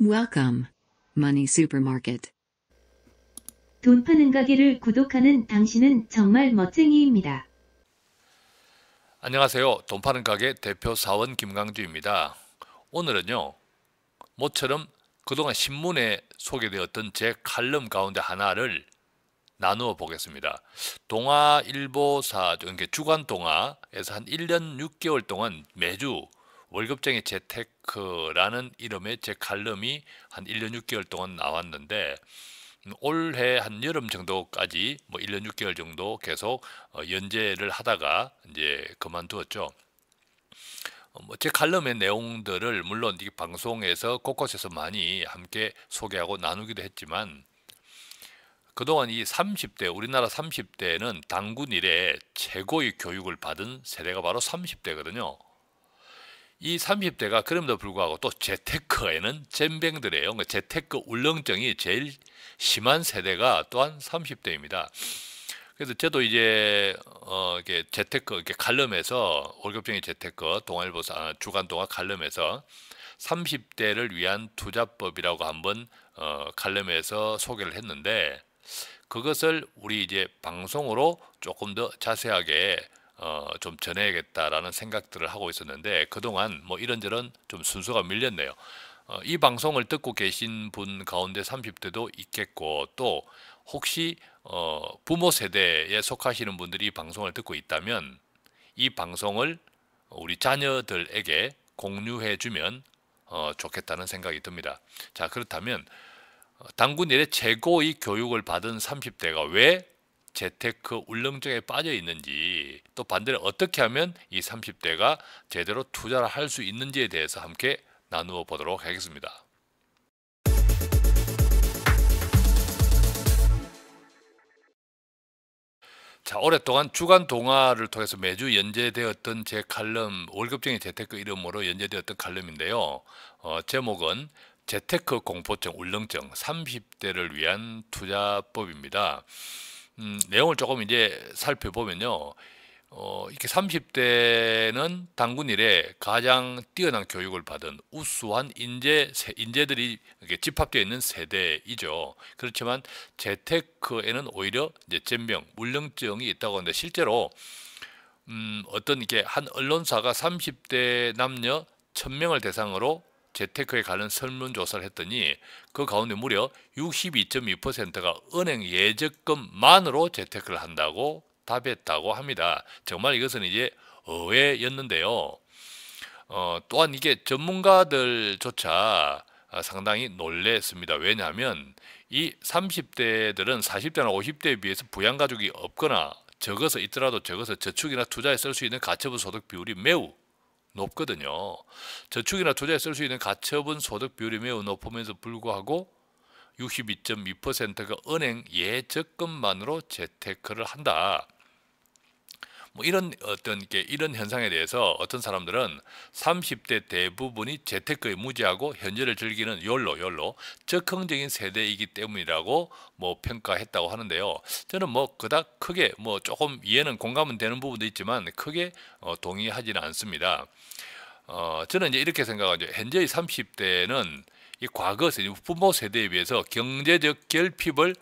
Welcome. Money Supermarket. 돈 파는 가게를 구독하는 당신은 정말 멋쟁이입니다. 안녕하세요. 돈 파는 가게 대표 사원 김강주입니다. 오늘은요. 모처럼 그동안 신문에 소개되었던 제 칼럼 가운데 하나를 나누어 보겠습니다. 동아일보사, 그러니까 주간 동아에서 한 1년 6개월 동안 매주 월급쟁이 재테크라는 이름의 제 칼럼이 한 1년 6개월 동안 나왔는데 올해 한 여름 정도까지 뭐 1년 6개월 정도 계속 어, 연재를 하다가 이제 그만두었죠. 어, 뭐제 칼럼의 내용들을 물론 이 방송에서 곳곳에서 많이 함께 소개하고 나누기도 했지만 그동안 이 30대 우리나라 30대는 당군 이래 최고의 교육을 받은 세대가 바로 30대거든요. 이 30대가 그럼에도 불구하고 또 재테크에는 잼뱅들이에요. 그러니까 재테크 울렁증이 제일 심한 세대가 또한 30대입니다. 그래서 저도 이제 어 이게 재테크 이렇게 칼럼에서 월급쟁이 재테크 동아일보 아, 주간 동아 칼럼에서 30대를 위한 투자법이라고 한번 어 칼럼에서 소개를 했는데 그것을 우리 이제 방송으로 조금 더 자세하게 어, 좀 전해야겠다라는 생각들을 하고 있었는데 그동안 뭐 이런저런 좀 순서가 밀렸네요. 어, 이 방송을 듣고 계신 분 가운데 30대도 있겠고 또 혹시 어, 부모 세대에 속하시는 분들이 이 방송을 듣고 있다면 이 방송을 우리 자녀들에게 공유해 주면 어, 좋겠다는 생각이 듭니다. 자 그렇다면 어, 당군 일에 최고의 교육을 받은 30대가 왜 재테크 울렁증에 빠져 있는지 또 반대로 어떻게 하면 이 30대가 제대로 투자를 할 수 있는지에 대해서 함께 나누어 보도록 하겠습니다. 자 오랫동안 주간 동화를 통해서 매주 연재되었던 제 칼럼 월급쟁이 재테크 이름으로 연재되었던 칼럼인데요. 어, 제목은 재테크 공포증 울렁증 30대를 위한 투자법입니다. 음, 내용을 조금 이제 살펴보면요. 어, 이렇게 30대는 당군 일에 가장 뛰어난 교육을 받은 우수한 인재, 인재들이 이렇게 집합되어 있는 세대이죠. 그렇지만 재테크에는 오히려 이제 잼병, 물렁증이 있다고 하는데 실제로 음, 어떤 이게 한 언론사가 30대 남녀 1000명을 대상으로 재테크에 관련 설문조사를 했더니 그 가운데 무려 62.2%가 은행 예적금만으로 재테크를 한다고 답했다고 합니다. 정말 이것은 이제 의외였는데요. 어, 또한 이게 전문가들조차 상당히 놀랬습니다. 왜냐하면 이 30대들은 40대나 50대에 비해서 부양가족이 없거나 적어서 있더라도 적어서 저축이나 투자에 쓸 수 있는 가처분 소득 비율이 매우 높거든요. 저축이나 투자에 쓸 수 있는 가처분 소득 비율이 매우 높으면서 불구하고 62.2%가 은행 예적금만으로 재테크를 한다. 뭐 이런 어떤 게 이런 현상에 대해서 어떤 사람들은 30대 대부분이 재테크에 무지하고 현재를 즐기는 열로 열로 적극적인 세대이기 때문이라고 뭐 평가했다고 하는데요. 저는 뭐 그닥 크게 뭐 조금 이해는 공감은 되는 부분도 있지만 크게 어, 동의하지는 않습니다. 어, 저는 이제 이렇게 생각하죠. 현재의 30대는 이 과거 세 부모 세대에 비해서 경제적 결핍을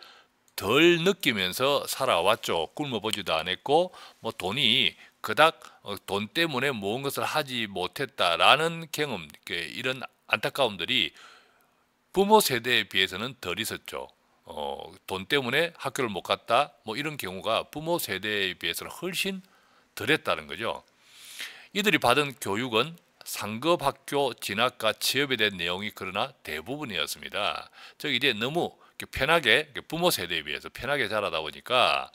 덜 느끼면서 살아왔죠. 굶어보지도 않았고 뭐 돈이 그닥 어, 돈 때문에 모은 것을 하지 못했다라는 경험, 이런 안타까움들이 부모 세대에 비해서는 덜 있었죠. 어, 돈 때문에 학교를 못 갔다 뭐 이런 경우가 부모 세대에 비해서는 훨씬 덜했다는 거죠. 이들이 받은 교육은 상급 학교 진학과 취업에 대한 내용이 그러나 대부분이었습니다. 즉 이제 너무 편하게 부모 세대에 비해서 편하게 자라다 보니까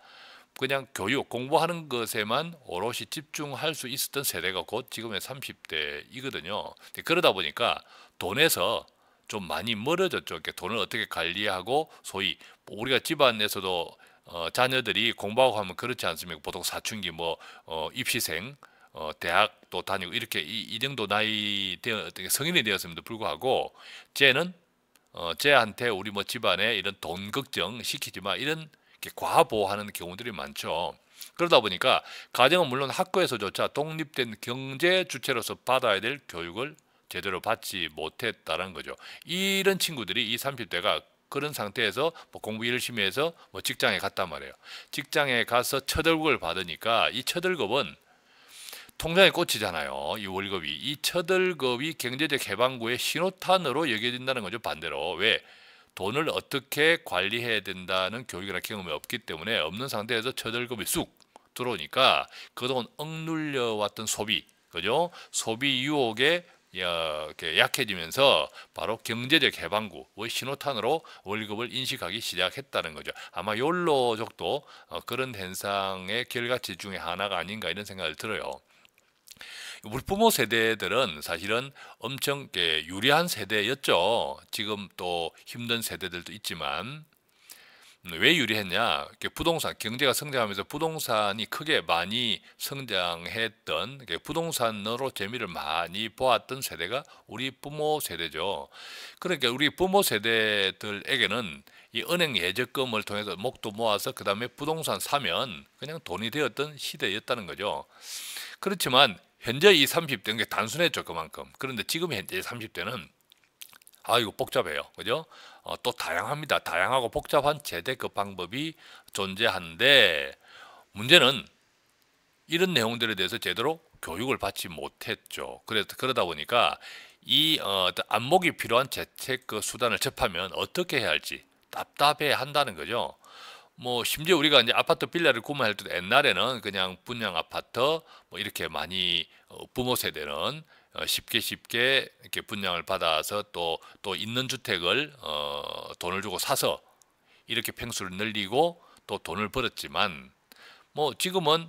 그냥 교육 공부하는 것에만 오롯이 집중할 수 있었던 세대가 곧 지금의 30대이거든요. 그러다 보니까 돈에서 좀 많이 멀어졌죠. 돈을 어떻게 관리하고 소위 우리가 집안에서도 어, 자녀들이 공부하고 하면 그렇지 않습니까? 보통 사춘기 뭐 어, 입시생 어, 대학도 다니고 이렇게 이, 이 정도 나이 되어 성인이 되었음에도 불구하고 쟤는 어, 쟤한테 우리 뭐 집안에 이런 돈 걱정 시키지만 이런 과보하는 경우들이 많죠. 그러다 보니까 가정은 물론 학교에서조차 독립된 경제 주체로서 받아야 될 교육을 제대로 받지 못했다는 거죠. 이런 친구들이 이 30대가 그런 상태에서 뭐 공부 열심히 해서 뭐 직장에 갔단 말이에요. 직장에 가서 첫 월급을 받으니까 이첫 월급은 통장에 꽂히잖아요. 이 월급이. 이첫 월급이 경제적 해방구의 신호탄으로 여겨진다는 거죠. 반대로. 왜? 돈을 어떻게 관리해야 된다는 교육이나 경험이 없기 때문에 없는 상태에서 첫 월급이 쑥 들어오니까 그동안 억눌려 왔던 소비, 그죠? 소비 유혹에 이렇게 약해지면서 바로 경제적 해방구의 신호탄으로 월급을 인식하기 시작했다는 거죠. 아마 욜로족도 어, 그런 현상의 결과치 중에 하나가 아닌가 이런 생각을 들어요. 우리 부모 세대들은 사실은 엄청 유리한 세대였죠. 지금 또 힘든 세대들도 있지만 왜 유리했냐? 부동산 경제가 성장하면서 부동산이 크게 많이 성장했던 부동산으로 재미를 많이 보았던 세대가 우리 부모 세대죠. 그러니까 우리 부모 세대들에게는 이 은행 예적금을 통해서 목도 모아서 그 다음에 부동산 사면 그냥 돈이 되었던 시대였다는 거죠. 그렇지만 현재 이 30대는 게 단순했죠 그만큼. 그런데 지금 현재 30대는 아 이거 복잡해요 그죠 어, 또 다양합니다 다양하고 복잡한 재대급 방법이 존재하는데 문제는 이런 내용들에 대해서 제대로 교육을 받지 못했죠 그래서 그러다 보니까 이 어, 안목이 필요한 재테크 그 수단을 접하면 어떻게 해야 할지 답답해 한다는 거죠. 뭐 심지어 우리가 이제 아파트 빌라를 구매할 때도 옛날에는 그냥 분양 아파트 뭐 이렇게 많이 어, 부모 세대는 어, 쉽게 쉽게 이렇게 분양을 받아서 또 또 있는 주택을 어, 돈을 주고 사서 이렇게 평수를 늘리고 또 돈을 벌었지만 뭐 지금은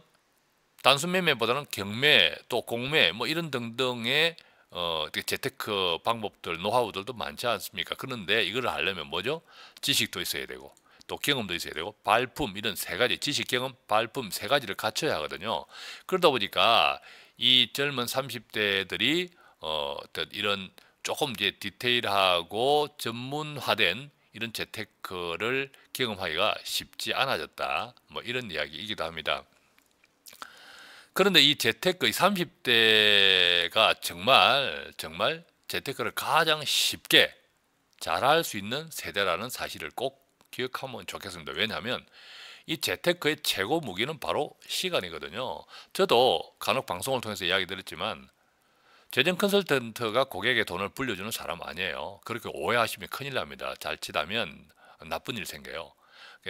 단순 매매보다는 경매 또 공매 뭐 이런 등등의 어, 재테크 방법들 노하우들도 많지 않습니까? 그런데 이걸 하려면 뭐죠? 지식도 있어야 되고 또 경험도 있어야 되고 발품 이런 세 가지 지식 경험 발품 세 가지를 갖춰야 하거든요. 그러다 보니까 이 젊은 30대들이 어, 이런 조금 이제 디테일하고 전문화된 이런 재테크를 경험하기가 쉽지 않아졌다. 뭐 이런 이야기이기도 합니다. 그런데 이 재테크 30대가 정말 정말 재테크를 가장 쉽게 잘할 수 있는 세대라는 사실을 꼭 기억하면 좋겠습니다. 왜냐하면 이 재테크의 최고 무기는 바로 시간이거든요. 저도 간혹 방송을 통해서 이야기 드렸지만 재정 컨설턴트가 고객의 돈을 불려주는 사람 아니에요. 그렇게 오해하시면 큰일 납니다. 자칫하면 나쁜 일 생겨요.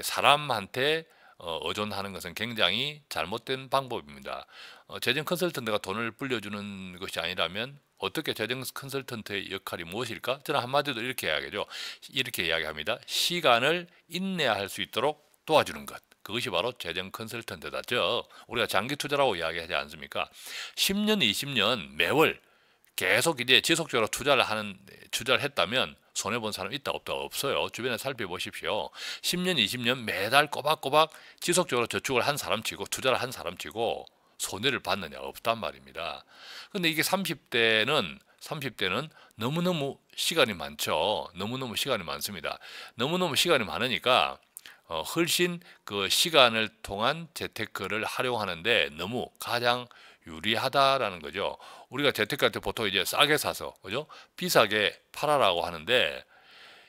사람한테 어, 의존하는 것은 굉장히 잘못된 방법입니다. 어, 재정 컨설턴트가 돈을 불려주는 것이 아니라면 어떻게 재정 컨설턴트의 역할이 무엇일까? 저는 한마디로 이렇게 이야기하죠. 이렇게 이야기합니다. 시간을 인내할 수 있도록 도와주는 것. 그것이 바로 재정 컨설턴트다. 즉 우리가 장기 투자라고 이야기하지 않습니까? 10년, 20년 매월 계속 이제 지속적으로 투자를 하는 투자를 했다면 손해 본 사람 있다 없다 없어요. 주변에 살펴보십시오. 10년, 20년 매달 꼬박꼬박 지속적으로 저축을 한 사람치고 투자를 한 사람치고 손해를 받느냐 없단 말입니다. 근데 이게 30대는 30대는 너무너무 시간이 많죠. 너무너무 시간이 많습니다. 너무너무 시간이 많으니까 어, 훨씬 그 시간을 통한 재테크를 활용하는데 너무 가장 유리하다라는 거죠. 우리가 재테크할 때 보통 이제 싸게 사서 그죠? 비싸게 팔아라고 하는데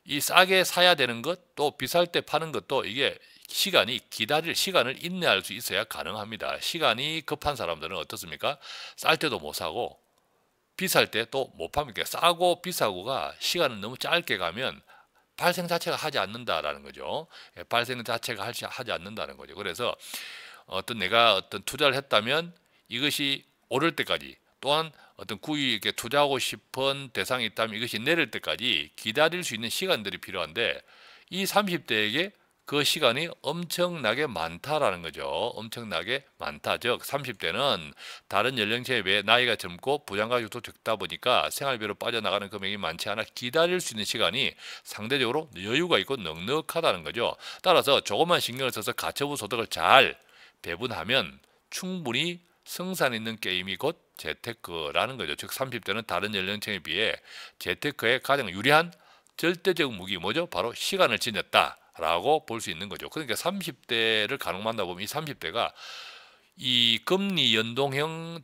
이 싸게 사야 되는 것 또 비쌀 때 파는 것도 이게 시간이 기다릴 시간을 인내할 수 있어야 가능합니다. 시간이 급한 사람들은 어떻습니까? 쌀 때도 못 사고 비쌀 때 또 못 팝니까? 싸고 비싸고가 시간을 너무 짧게 가면 발생 자체가 하지 않는다라는 거죠. 예, 발생 자체가 하지 않는다는 거죠. 그래서 어떤 내가 어떤 투자를 했다면 이것이 오를 때까지 또한 어떤 구익에 투자하고 싶은 대상이 있다면 이것이 내릴 때까지 기다릴 수 있는 시간들이 필요한데 이 30대에게 그 시간이 엄청나게 많다라는 거죠. 엄청나게 많다. 즉 30대는 다른 연령층에 비해 나이가 젊고 부양가격도 적다 보니까 생활비로 빠져나가는 금액이 많지 않아 기다릴 수 있는 시간이 상대적으로 여유가 있고 넉넉하다는 거죠. 따라서 조금만 신경을 써서 가처분 소득을 잘 배분하면 충분히 성산 있는 게임이 곧 재테크라는 거죠. 즉 30대는 다른 연령층에 비해 재테크에 가장 유리한 절대적 무기 뭐죠? 바로 시간을 지녔다. 라고 볼 수 있는 거죠. 그러니까 30대를 가능 만나보면 이 30대가 이 금리 연동형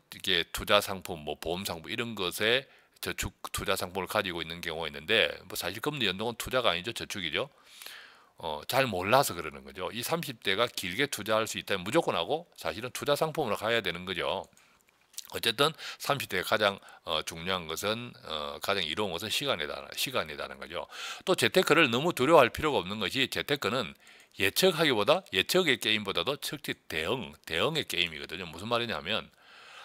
투자 상품, 뭐 보험 상품 이런 것에 저축 투자 상품을 가지고 있는 경우가 있는데 뭐 사실 금리 연동은 투자가 아니죠 저축이죠. 어, 잘 몰라서 그러는 거죠. 이 30대가 길게 투자할 수 있다면 무조건 하고 사실은 투자 상품으로 가야 되는 거죠. 어쨌든 30대에 가장 어, 중요한 것은 어, 가장 이로운 것은 시간이다 시간이다는 거죠. 또 재테크를 너무 두려워할 필요가 없는 것이 재테크는 예측하기보다 예측의 게임보다도 특히 대응 대응의 게임이거든요. 무슨 말이냐면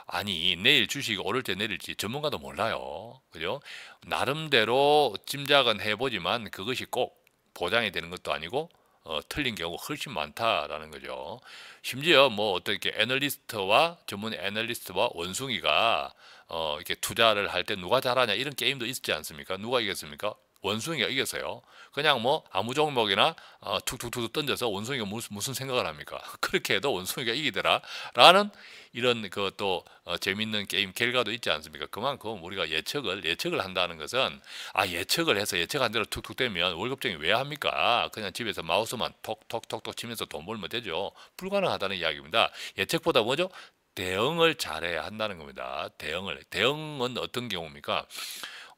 아니 내일 주식이 오를지 내릴지 전문가도 몰라요. 그죠? 나름대로 짐작은 해보지만 그것이 꼭 보장이 되는 것도 아니고 어, 틀린 경우가 훨씬 많다라는 거죠. 심지어 뭐 어떻게 애널리스트와 전문 애널리스트와 원숭이가 어, 이렇게 투자를 할 때 누가 잘하냐 이런 게임도 있지 않습니까? 누가 이겼습니까? 원숭이가 이겼어요. 그냥 뭐 아무 종목이나 어, 툭툭툭 던져서 원숭이가 무슨, 무슨 생각을 합니까? 그렇게 해도 원숭이가 이기더라. 라는 이런 그 또 어, 재밌는 게임 결과도 있지 않습니까? 그만큼 우리가 예측을 예측을 한다는 것은 아 예측을 해서 예측한 대로 툭툭 되면 월급쟁이 왜 합니까? 그냥 집에서 마우스만 톡톡톡톡 치면서 돈 벌면 되죠. 불가능하다는 이야기입니다. 예측보다 뭐죠? 대응을 잘해야 한다는 겁니다. 대응을 대응은 어떤 경우입니까?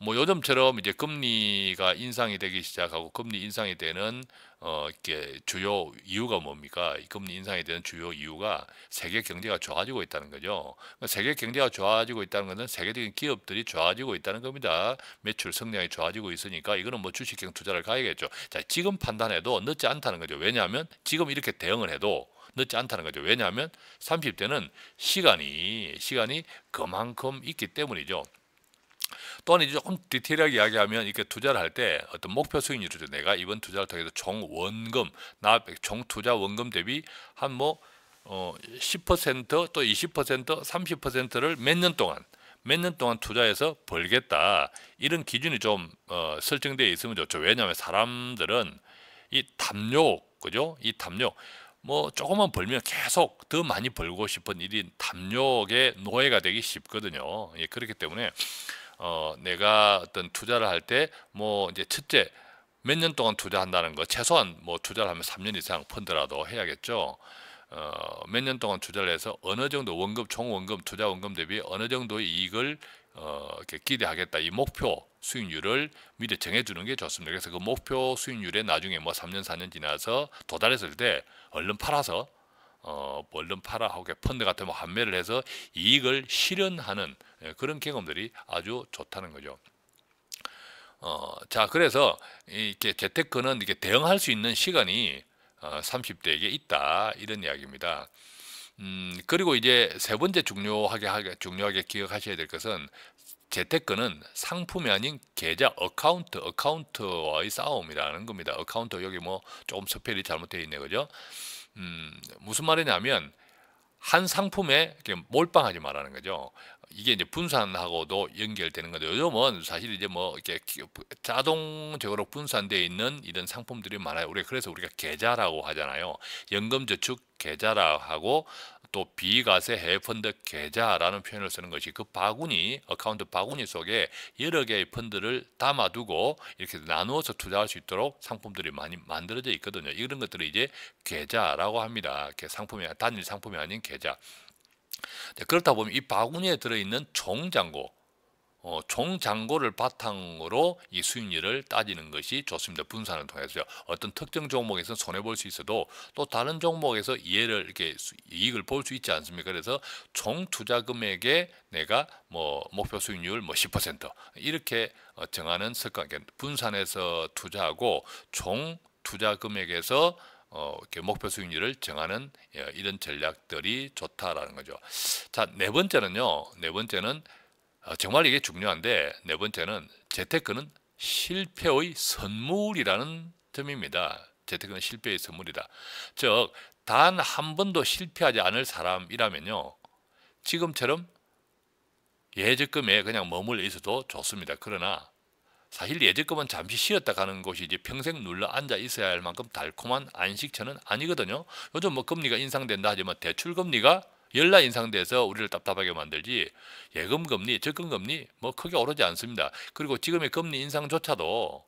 뭐 요즘처럼 이제 금리가 인상이 되기 시작하고 금리 인상이 되는 어 이렇게 주요 이유가 뭡니까? 이 금리 인상이 되는 주요 이유가 세계 경제가 좋아지고 있다는 거죠. 세계 경제가 좋아지고 있다는 것은 세계적인 기업들이 좋아지고 있다는 겁니다. 매출 성장이 좋아지고 있으니까 이거는 뭐 주식형 투자를 가야겠죠. 자, 지금 판단해도 늦지 않다는 거죠. 왜냐하면 지금 이렇게 대응을 해도 늦지 않다는 거죠. 왜냐하면 30대는 시간이 시간이 그만큼 있기 때문이죠. 또한 이제 조금 디테일하게 이야기하면 이렇게 투자를 할 때 어떤 목표 수익률이죠. 내가 이번 투자를 통해서 총 원금, 나총 투자 원금 대비 한뭐 어, 10%또 20% 30%를 몇 년 동안 몇 년 동안 투자해서 벌겠다 이런 기준이 좀 어, 설정되어 있으면 좋죠. 왜냐하면 사람들은 이 담력 그죠? 이 담력 뭐 조금만 벌면 계속 더 많이 벌고 싶은 일이 담력의 노예가 되기 쉽거든요. 예, 그렇기 때문에 어, 내가 어떤 투자를 할 때 뭐 이제 첫째 몇 년 동안 투자한다는 거 최소한 뭐 투자를 하면 3년 이상 펀드라도 해야겠죠. 어, 몇 년 동안 투자를 해서 어느 정도 원금 총 원금 투자 원금 대비 어느 정도의 이익을 어, 이렇게 기대하겠다 이 목표 수익률을 미리 정해주는 게 좋습니다. 그래서 그 목표 수익률에 나중에 뭐 3년 4년 지나서 도달했을 때 얼른 팔아서 어, 얼른 팔아 하고 펀드 같은 거 판매를 해서 이익을 실현하는 예, 그런 경험들이 아주 좋다는 거죠. 어, 자, 그래서 이렇게 재테크는 이렇게 대응할 수 있는 시간이 어, 30대에게 있다 이런 이야기입니다. 음, 그리고 이제 세 번째 중요하게 중요하게 기억하셔야 될 것은 재테크는 상품이 아닌 계좌 어카운트 어카운트와의 싸움이라는 겁니다. 어카운트 여기 뭐 조금 스펠이 잘못되어 있네 그죠? 음, 무슨 말이냐면 한 상품에 몰빵하지 말라는 거죠. 이게 이제 분산하고도 연결되는 거죠. 요즘은 사실 이제 뭐 이렇게 자동적으로 분산되어 있는 이런 상품들이 많아요. 우리 그래서 우리가 계좌라고 하잖아요. 연금저축 계좌라 하고 또 비과세 해외펀드 계좌라는 표현을 쓰는 것이 그 바구니 어카운트 바구니 속에 여러 개의 펀드를 담아두고 이렇게 나누어서 투자할 수 있도록 상품들이 많이 만들어져 있거든요. 이런 것들을 이제 계좌라고 합니다. 상품이 단일 상품이 아닌 계좌. 그렇다 보면 이 바구니에 들어있는 종장고 어, 종장고를 바탕으로 이 수익률을 따지는 것이 좋습니다. 분산을 통해서 어떤 특정 종목에서 손해 볼 수 있어도 또 다른 종목에서 이해를 이렇게 이익을 볼 수 있지 않습니까? 그래서 총 투자 금액에 내가 뭐 목표 수익률 뭐 10% 이렇게 어, 정하는 습관, 분산해서 투자하고 총 투자 금액에서 어, 이렇게 목표 수익률을 정하는 예, 이런 전략들이 좋다라는 거죠. 자, 네 번째는요. 네 번째는 어, 정말 이게 중요한데 네 번째는 재테크는 실패의 선물이라는 점입니다. 재테크는 실패의 선물이다. 즉, 단 한 번도 실패하지 않을 사람이라면요. 지금처럼 예적금에 그냥 머물러 있어도 좋습니다. 그러나 사실 예적금은 잠시 쉬었다 가는 곳이 이제 평생 눌러 앉아 있어야 할 만큼 달콤한 안식처는 아니거든요. 요즘 뭐 금리가 인상된다 하지만 대출 금리가 열나 인상돼서 우리를 답답하게 만들지 예금 금리, 적금 금리 뭐 크게 오르지 않습니다. 그리고 지금의 금리 인상조차도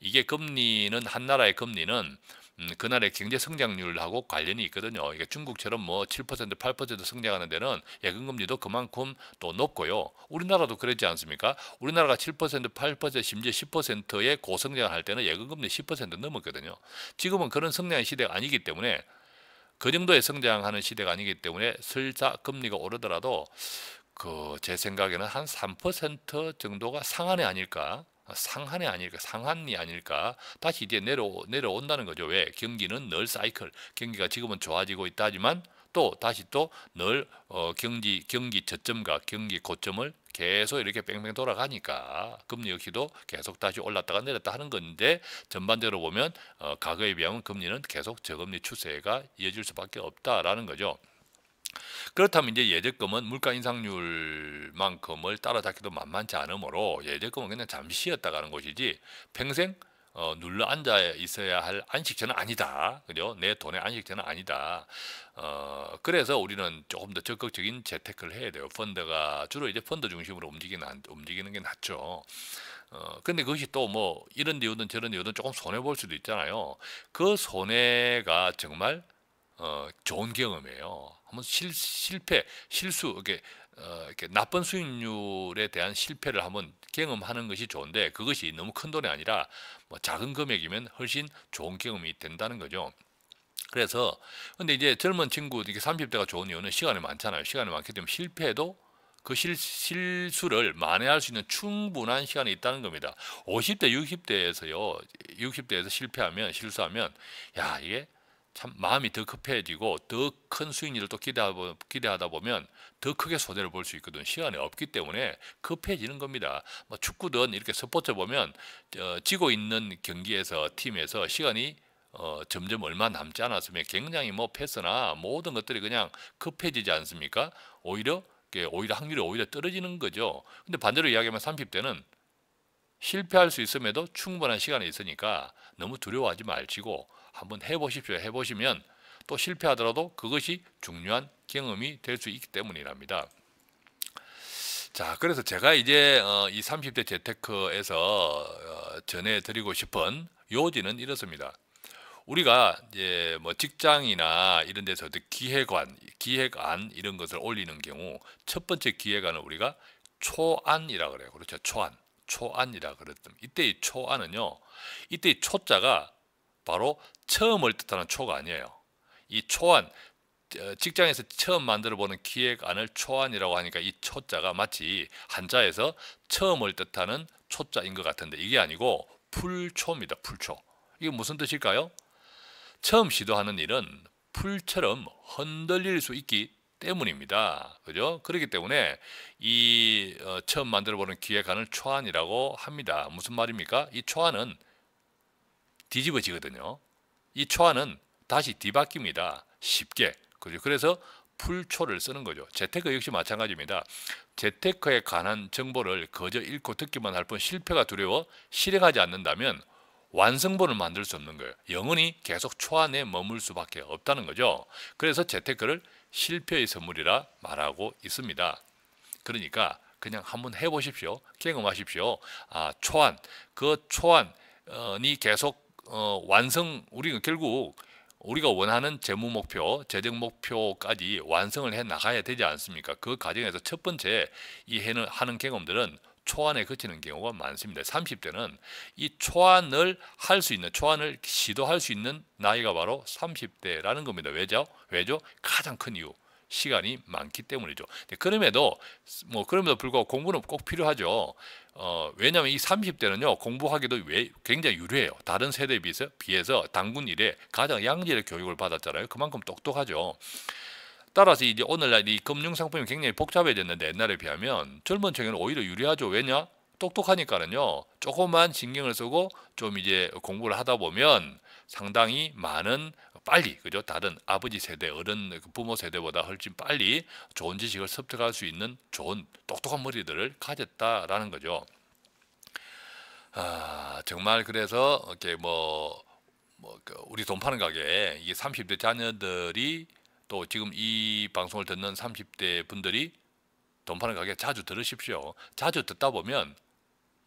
이게 금리는 한 나라의 금리는 음, 그날의 경제 성장률하고 관련이 있거든요. 이게 중국처럼 뭐 7% 8% 성장하는 데는 예금 금리도 그만큼 또 높고요. 우리나라도 그렇지 않습니까? 우리나라가 7% 8% 심지어 10%의 고성장을 할 때는 예금 금리 10% 넘었거든요. 지금은 그런 성장 시대가 아니기 때문에 그 정도의 성장하는 시대가 아니기 때문에 설사 금리가 오르더라도 그 제 생각에는 한 3% 정도가 상한이 아닐까? 상한이 아닐까? 상한이 아닐까? 다시 이제 내려 내려온다는 거죠. 왜? 경기는 늘 사이클. 경기가 지금은 좋아지고 있다 하지만 또 다시 또 늘 어, 경기 경기 저점과 경기 고점을 계속 이렇게 뺑뺑 돌아가니까 금리 역시도 계속 다시 올랐다가 내렸다 하는 건데 전반적으로 보면 어, 과거에 비하면 금리는 계속 저금리 추세가 이어질 수밖에 없다라는 거죠. 그렇다면 이제 예적금은 물가 인상률만큼을 따라잡기도 만만치 않으므로 예적금은 그냥 잠시 쉬었다 가는 것이지 평생 어, 눌러 앉아 있어야 할 안식처는 아니다. 그죠? 내 돈의 안식처는 아니다. 어, 그래서 우리는 조금 더 적극적인 재테크를 해야 돼요. 펀드가 주로 이제 펀드 중심으로 움직이는, 움직이는 게 낫죠. 어, 근데 그것이 또 뭐 이런 이유든 저런 이유든 조금 손해 볼 수도 있잖아요. 그 손해가 정말 어, 좋은 경험이에요. 한번 실, 실패, 실수, 이렇게, 어, 이렇게 나쁜 수익률에 대한 실패를 한번 경험하는 것이 좋은데 그것이 너무 큰 돈이 아니라 뭐 작은 금액이면 훨씬 좋은 경험이 된다는 거죠. 그래서 근데 이제 젊은 친구 이게 30대가 좋은 이유는 시간이 많잖아요. 시간이 많기 때문에 실패해도 그 실, 실수를 만회할 수 있는 충분한 시간이 있다는 겁니다. 50대, 60대에서요, 60대에서 실패하면, 실수하면, 야, 이게 참 마음이 더 급해지고 더 큰 수익률을 또 기대하다, 보면 더 크게 손해를 볼 수 있거든. 시간이 없기 때문에 급해지는 겁니다. 뭐 축구든 이렇게 스포츠 보면 어, 지고 있는 경기에서 팀에서 시간이 어, 점점 얼마 남지 않았으면 굉장히 뭐 패스나 모든 것들이 그냥 급해지지 않습니까? 오히려 오히려 확률이 오히려 떨어지는 거죠. 근데 반대로 이야기하면 30대는 실패할 수 있음에도 충분한 시간이 있으니까 너무 두려워하지 말시고 한번 해보십시오. 해보시면 또 실패하더라도 그것이 중요한 경험이 될 수 있기 때문이랍니다. 자, 그래서 제가 이제 어, 이 30대 재테크에서 어, 전해드리고 싶은 요지는 이렇습니다. 우리가 이제 뭐 직장이나 이런 데서 기획안, 기획안 이런 것을 올리는 경우 첫 번째 기획안을 우리가 초안이라 그래요. 그렇죠. 초안. 초안이라 그랬던. 이때 이 초안은요. 이때 이 초자가 바로 처음을 뜻하는 초가 아니에요. 이 초안 어, 직장에서 처음 만들어 보는 기획안을 초안이라고 하니까 이 초자가 마치 한자에서 처음을 뜻하는 초자인 것 같은데 이게 아니고 풀초입니다. 풀초. 이게 무슨 뜻일까요? 처음 시도하는 일은 풀처럼 흔들릴 수 있기 때문입니다. 그죠? 그렇기 때문에 이 어, 처음 만들어 보는 기획안을 초안이라고 합니다. 무슨 말입니까? 이 초안은 뒤집어지거든요. 이 초안은 다시 뒤바뀝니다. 쉽게. 그죠? 그래서 풀초를 쓰는 거죠. 재테크 역시 마찬가지입니다. 재테크에 관한 정보를 거저 읽고 듣기만 할 뿐 실패가 두려워 실행하지 않는다면 완성본을 만들 수 없는 거예요. 영원히 계속 초안에 머물 수밖에 없다는 거죠. 그래서 재테크를 실패의 선물이라 말하고 있습니다. 그러니까 그냥 한번 해보십시오. 경험하십시오. 아 초안 그 초안이 계속 어, 완성 우리가 결국 우리가 원하는 재무 목표, 재정 목표까지 완성을 해 나가야 되지 않습니까? 그 과정에서 첫 번째 이 해는 하는 경험들은 초안에 그치는 경우가 많습니다. 30대는 이 초안을 할 수 있는 초안을 시도할 수 있는 나이가 바로 30대라는 겁니다. 왜죠? 왜죠? 가장 큰 이유. 시간이 많기 때문이죠. 그럼에도 뭐 그럼에도 불구하고 공부는 꼭 필요하죠. 어, 왜냐하면 이 30대는요 공부하기도 왜, 굉장히 유리해요. 다른 세대에 비해서, 비해서 당군 일에 가장 양질의 교육을 받았잖아요. 그만큼 똑똑하죠. 따라서 이제 오늘날 이 금융 상품이 굉장히 복잡해졌는데 옛날에 비하면 젊은 층에는 오히려 유리하죠. 왜냐? 똑똑하니까는요. 조금만 신경을 쓰고 좀 이제 공부를 하다 보면 상당히 많은 빨리 그죠 다른 아버지 세대 어른 그 부모 세대보다 훨씬 빨리 좋은 지식을 습득할 수 있는 좋은 똑똑한 머리들을 가졌다라는 거죠. 아 정말 그래서 이렇게 뭐, 뭐그 우리 돈 파는 가게 이게 30대 자녀들이 또 지금 이 방송을 듣는 30대 분들이 돈 파는 가게 자주 들으십시오. 자주 듣다 보면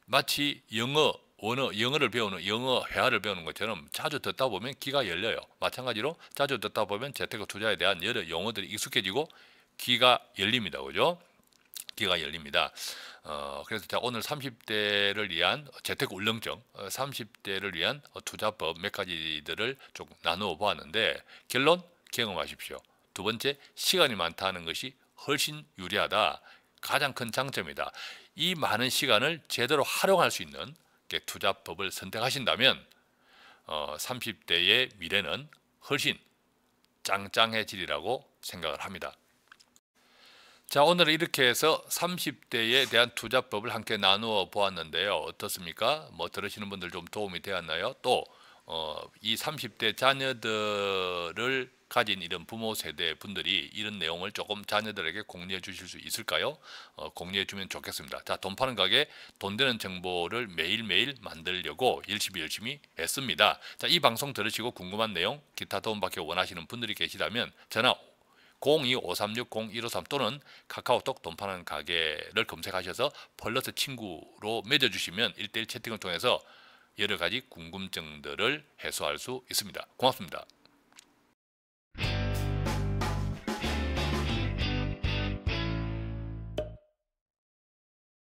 마치 영어 언어 영어를 배우는 영어 회화를 배우는 것처럼 자주 듣다 보면 귀가 열려요. 마찬가지로 자주 듣다 보면 재테크 투자에 대한 여러 용어들이 익숙해지고 귀가 열립니다. 그죠? 귀가 열립니다. 어, 그래서 자 오늘 30대를 위한 재테크 울렁증, 어, 30대를 위한 어, 투자법 몇 가지들을 좀 나누어 보았는데 결론 경험하십시오. 두 번째 시간이 많다는 것이 훨씬 유리하다. 가장 큰 장점이다. 이 많은 시간을 제대로 활용할 수 있는 투자법을 선택하신다면 어, 30대의 미래는 훨씬 짱짱해지리라고 생각을 합니다. 자 오늘은 이렇게 해서 30대에 대한 투자법을 함께 나누어 보았는데요. 어떻습니까? 뭐 들으시는 분들 좀 도움이 되었나요? 또 어, 이 30대 자녀들을 가진 이런 부모 세대 분들이 이런 내용을 조금 자녀들에게 공유해 주실 수 있을까요? 어, 공유해 주면 좋겠습니다. 자, 돈 파는 가게 돈 되는 정보를 매일매일 만들려고 열심히 열심히 했습니다. 자, 이 방송 들으시고 궁금한 내용, 기타 도움받기 원하시는 분들이 계시다면 전화 02-5360-153 또는 카카오톡 돈 파는 가게를 검색하셔서 펄러스 친구로 맺어주시면 1대1 채팅을 통해서 여러 가지 궁금증들을 해소할 수 있습니다. 고맙습니다.